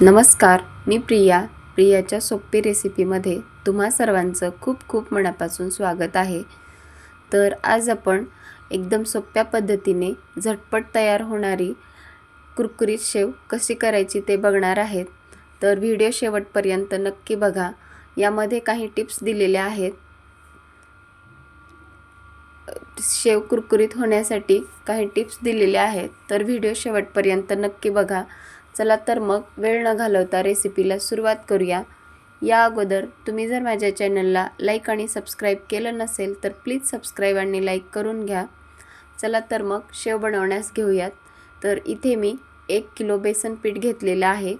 नमस्कार मी प्रिया. प्रियाच्या सोपी रेसिपीमध्ये तुम्हा सर्वांचं खूप खूप मनापासून स्वागत आहे. तर आज आपण एकदम सोप्या पद्धतीने झटपट तयार होणारी कुरकुरीत शेव कशी करायची ते बघणार आहेत. तर व्हिडिओ शेवटपर्यंत नक्की बघा. यामध्ये काही टिप्स दिलेल्या आहेत. शेव कुरकुरीत होण्यासाठी काही टिप्स दिलेल्या आहेत. तर व्हिडिओ शेवटपर्यंत नक्की बघा. चला तर मग वेळ न घालवता रेसिपीला सुरुवात करूया. या अगोदर तुम्ही जर माझ्या चॅनलला लाईक आणि सबस्क्राईब केलं नसेल तर प्लीज सबस्क्राईब आणि लाईक करून घ्या. चला तर मग शेव बनवण्यास घेऊयात. तर इथे मी एक किलो बेसन पीठ घेतलेलं आहे.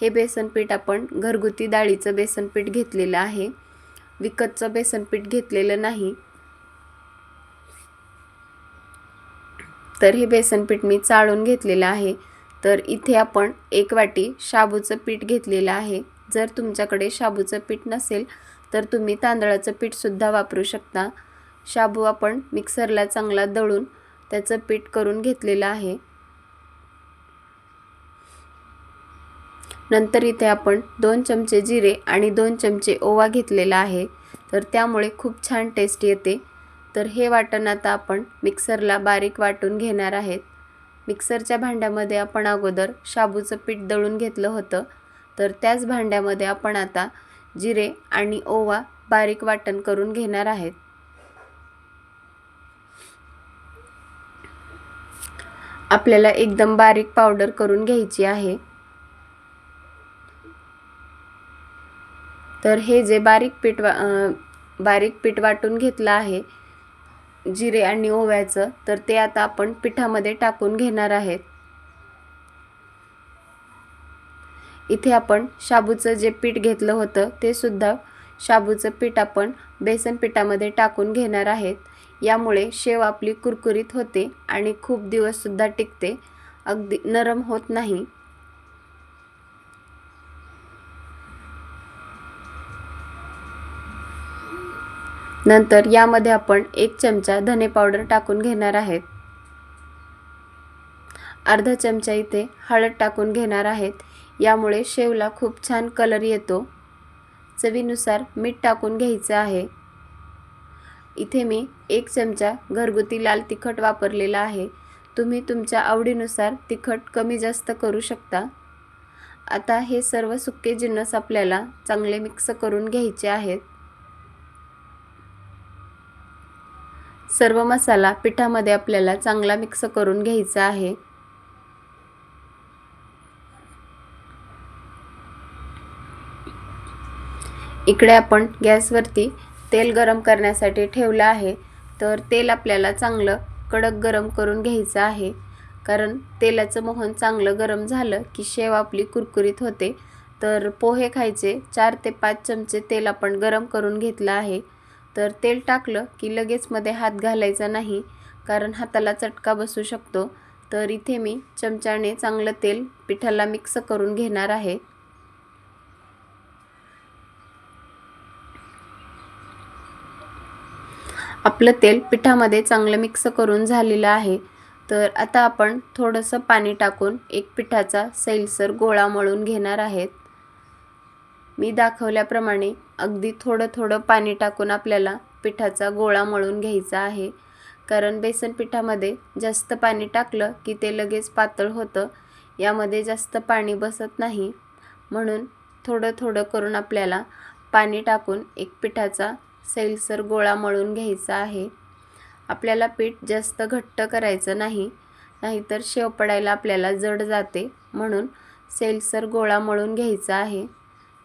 हे बेसन पीठ आपण घरगुती डाळीचं बेसन पीठ घेतलेलं आहे. विकतचं बेसन पीठ घेतलेलं नाही. तर हे बेसन पीठ मी चाळून घेतलेलं आहे. तर इथे आपण एक वाटी शाबूचं पीठ घेतलेलं आहे. जर तुमच्याकडे शाबूचं पीठ नसेल तर तुम्ही तांदळाचं पीठसुद्धा वापरू शकता. शाबू आपण मिक्सरला चांगला दळून त्याचं पीठ करून घेतलेलं आहे. नंतर इथे आपण दोन चमचे जिरे आणि दोन चमचे ओवा घेतलेला आहे. तर त्यामुळे खूप छान टेस्ट येते. तर हे वाटण आता आपण मिक्सरला बारीक वाटून घेणार आहेत. मिक्सरच्या भांड्यामध्ये आपण अगोदर शाबूचं पीठ दळून घेतलं होतं. तर त्याच भांड्यामध्ये आपण आता जिरे आणि ओवा बारीक वाटण करून घेणार आहेत. आपल्याला एकदम बारीक पावडर करून घ्यायची आहे. तर हे जे बारीक पीठ वा बारीक पीठ वाटून घेतलं आहे जिरे आणि ओव्याचं तर ते आता आपण पिठामध्ये टाकून घेणार आहेत. इथे आपण शाबूचं जे पीठ घेतलं होतं ते सुद्धा शाबूचं पीठ आपण बेसन पिठामध्ये टाकून घेणार आहेत. यामुळे शेव आपली कुरकुरीत होते आणि खूप दिवससुद्धा टिकते. अगदी नरम होत नाही. नंतर यामध्ये आपण एक चमचा धने पावडर टाकून घेणार आहेत. अर्धा चमचा इथे हळद टाकून घेणार आहेत. यामुळे शेवला खूप छान कलर येतो. चवीनुसार मीठ टाकून घ्यायचं आहे. इथे मी एक चमचा घरगुती लाल तिखट वापरलेला आहे. तुम्ही तुमच्या आवडीनुसार तिखट कमी जास्त करू शकता. आता हे सर्व सुके जिन्नस आपल्याला चांगले मिक्स करून घ्यायचे आहेत. सर्व मसाला पिठामध्ये आपल्याला चांगला मिक्स करून घ्यायचा आहे. इकडे आपण गॅसवरती तेल गरम करण्यासाठी ठेवलं आहे. तर तेल आपल्याला चांगलं कडक गरम करून घ्यायचं आहे. कारण तेलाचं मोहन चांगलं गरम झालं की शेव आपली कुरकुरीत होते. तर पोहे खायचे चार ते पाच चमचे तेल आपण गरम करून घेतलं आहे. तर तेल टाकलं की लगेच मध्ये हात घालायचा नाही कारण हाताला चटका बसू शकतो. तर इथे मी चमच्याने चांगलं तेल पिठाला मिक्स करून घेणार आहे. आपलं तेल पिठामध्ये चांगलं मिक्स करून झालेलं आहे. तर आता आपण थोडंसं पाणी टाकून एक पिठाचा सैलसर गोळा मळून घेणार आहेत. मी दाखवल्याप्रमाणे अगदी थोडं थोडं पाणी टाकून आपल्याला पिठाचा गोळा मळून घ्यायचा आहे. कारण बेसन पिठामध्ये जास्त पाणी टाकलं की ते लगेच पातळ होतं. यामध्ये जास्त पाणी बसत नाही. म्हणून थोडं थोडं करून आपल्याला पाणी टाकून एक पिठाचा सैलसर गोळा मळून घ्यायचा आहे. आपल्याला पीठ जास्त घट्ट करायचं नाही. नाहीतर शेव पडायला आपल्याला जड जाते. म्हणून सैलसर गोळा मळून घ्यायचा आहे.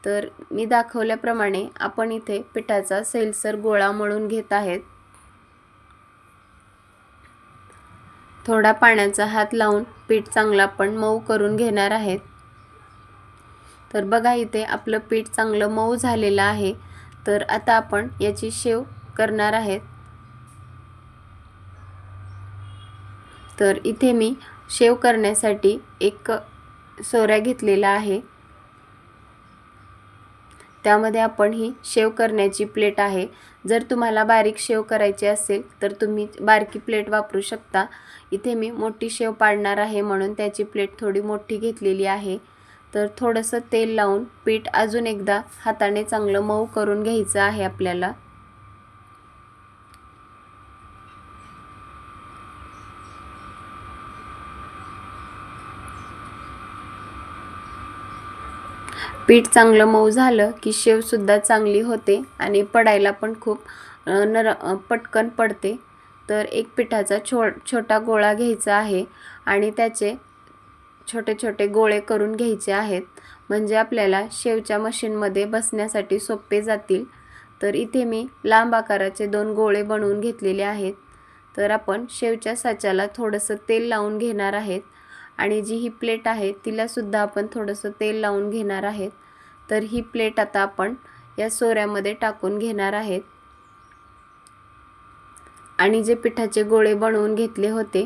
तर मी दाखवल्याप्रमाणे आपण इथे पिठाचा सैलसर गोळा मळून घेत आहेत. थोडा पाण्याचा हात लावून पीठ चांगला आपण मऊ करून घेणार आहेत. तर बघा इथे आपलं पीठ चांगलं मऊ झालेलं आहे. तर आता आपण याची शेव करणार आहेत. तर इथे मी शेव करण्यासाठी एक सोऱ्या घेतलेला आहे. त्यामध्ये आपण ही शेव करण्याची प्लेट आहे. जर तुम्हाला बारीक शेव करायची असेल तर तुम्ही बारकी प्लेट वापरू शकता. इथे मी मोठी शेव पाडणार आहे म्हणून त्याची प्लेट थोडी मोठी घेतलेली आहे. तर थोडंसं तेल लावून पीठ अजून एकदा हाताने चांगलं मऊ करून घ्यायचं आहे आपल्याला. पीठ चांगलं मऊ झालं की शेवसुद्धा चांगली होते आणि पडायला पण खूप नर पटकन पडते. तर एक पिठाचा छो छोटा गोळा घ्यायचा आहे आणि त्याचे छोटे छोटे गोळे करून घ्यायचे आहेत. म्हणजे आपल्याला शेवच्या मशीनमध्ये बसण्यासाठी सोपे जातील. तर इथे मी लांब आकाराचे दोन गोळे बनवून घेतलेले आहेत. तर आपण शेवच्या साच्याला थोडंसं तेल लावून घेणार आहेत. आणि जी ही प्लेट आहे तिलासुद्धा आपण थोडंसं तेल लावून घेणार आहेत. तर ही प्लेट आता आपण या सोऱ्यामध्ये टाकून घेणार आहेत. आणि जे पिठाचे गोळे बनवून घेतले होते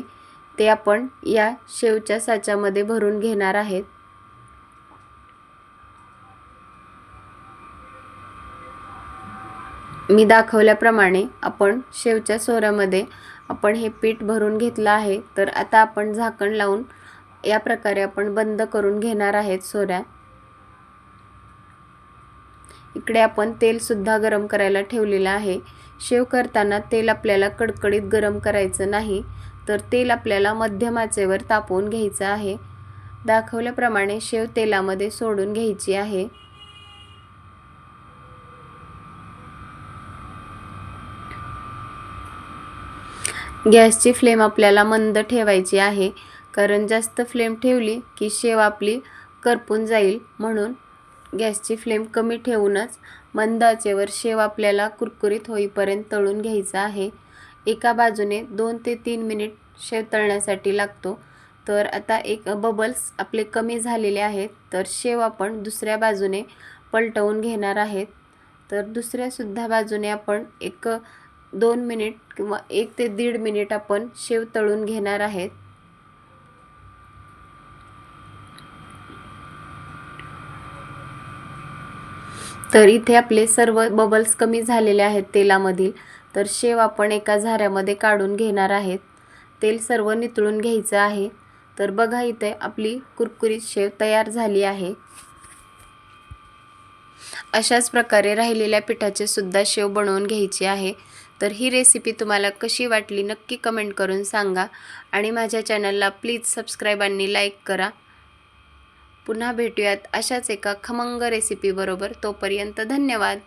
ते आपण या शेवच्या साच्यामध्ये भरून घेणार आहेत. मी दाखवल्याप्रमाणे आपण शेवच्या सोऱ्यामध्ये आपण हे पीठ भरून घेतलं आहे. तर आता आपण झाकण लावून या प्रकारे आपण बंद करून घेणार आहेत सोऱ्या. इकडे आपण तेलसुद्धा गरम करायला ठेवलेलं आहे. शेव करताना तेल आपल्याला कडकडीत गरम करायचं नाही तर तेल आपल्याला मध्यमाचेवर तापवून घ्यायचं आहे. दाखवल्याप्रमाणे शेव तेलामध्ये सोडून घ्यायची आहे. गॅसची फ्लेम आपल्याला मंद ठेवायची आहे. कारण जास्त फ्लेम ठेवली की शेव आपली करपून जाईल म्हणून गॅसची फ्लेम कमी ठेवूनच मंद आचेवर शेव आपल्याला कुरकुरीत होईपर्यंत तळून घ्यायचा आहे. एका बाजूने दोन ते तीन मिनिट शेव तळण्यासाठी लागतो. तर आता एक बबल्स आपले कमी झालेले आहेत तर शेव आपण दुसऱ्या बाजूने पलटवून घेणार आहेत. तर दुसऱ्यासुद्धा बाजूने आपण एक दोन मिनिट किंवा एक ते दीड मिनिट आपण शेव तळून घेणार आहेत. तर इथे आपले सर्व बबल्स कमी झालेले आहेत तेलामधील. तर शेव आपण एका झाऱ्यामध्ये काढून घेणार आहेत. तेल सर्व नितळून घ्यायचं आहे. तर बघा इथे आपली कुरकुरीत शेव तयार झाली आहे. अशाच प्रकारे राहिलेल्या पिठाचे सुद्धा शेव बनवून घ्यायची आहे. तर ही रेसिपी तुम्हाला कशी वाटली नक्की कमेंट करून सांगा. आणि माझ्या चॅनलला प्लीज सबस्क्राईब आणि लाईक करा. पुन्हा भेटूयात अशाच एका खमंग रेसिपीबरोबर तोपर्यंत धन्यवाद.